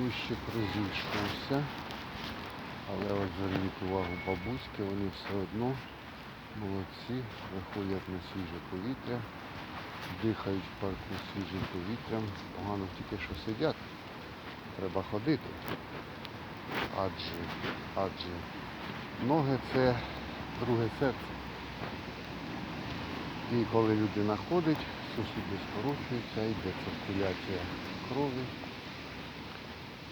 кущик розійшовся. Але ось зверніть увагу бабуськи, вони все одно молодці, виходять на свіже повітря, дихають в парку свіжим повітрям. Погано тільки що сидять. Треба ходити. Адже, адже ноги це друге серце. І коли людина ходить, сусіди скорочуються, йде циркуляція крові.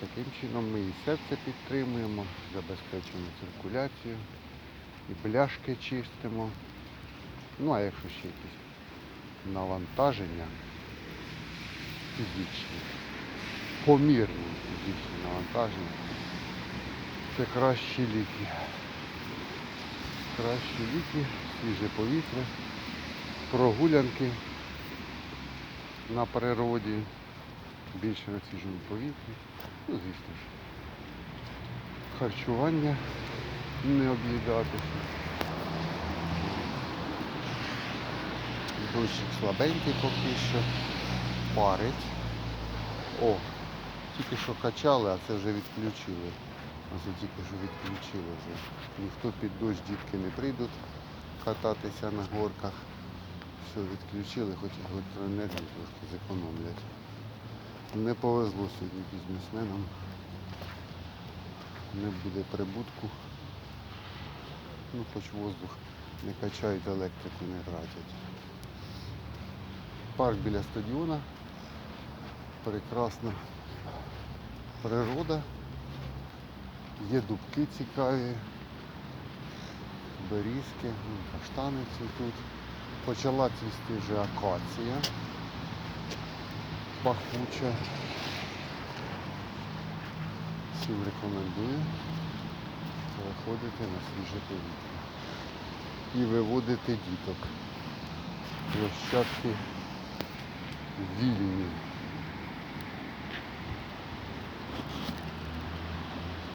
Таким чином ми і серце підтримуємо, забезпечуємо циркуляцію, і бляшки чистимо. Ну а якщо ще якісь навантаження фізичні, помірні фізичні навантаження, це кращі ліки. Кращі ліки, свіже повітря, прогулянки на природі, більше свіжому повітрі. Ну, звісно ж. Харчування не об'їдатися. Дощик слабенький поки що. Парить. О, тільки що качали, а це вже відключили. Ось тільки що відключили вже. Ніхто під дощ дітки не прийдуть кататися на горках. Все відключили, хоч електроенергію трошки зекономлять. Не повезло сьогодні бізнесменам. Не буде прибутку. Ну, хоч воздух не качають, електрику не тратять. Парк біля стадіона. Прекрасна природа. Є дубки цікаві, берізки, ну, каштани цвітуть. Почала цвісти вже акація пахуча. Всім рекомендую виходити на свіже повітря і виводити діток. Площадки вільні.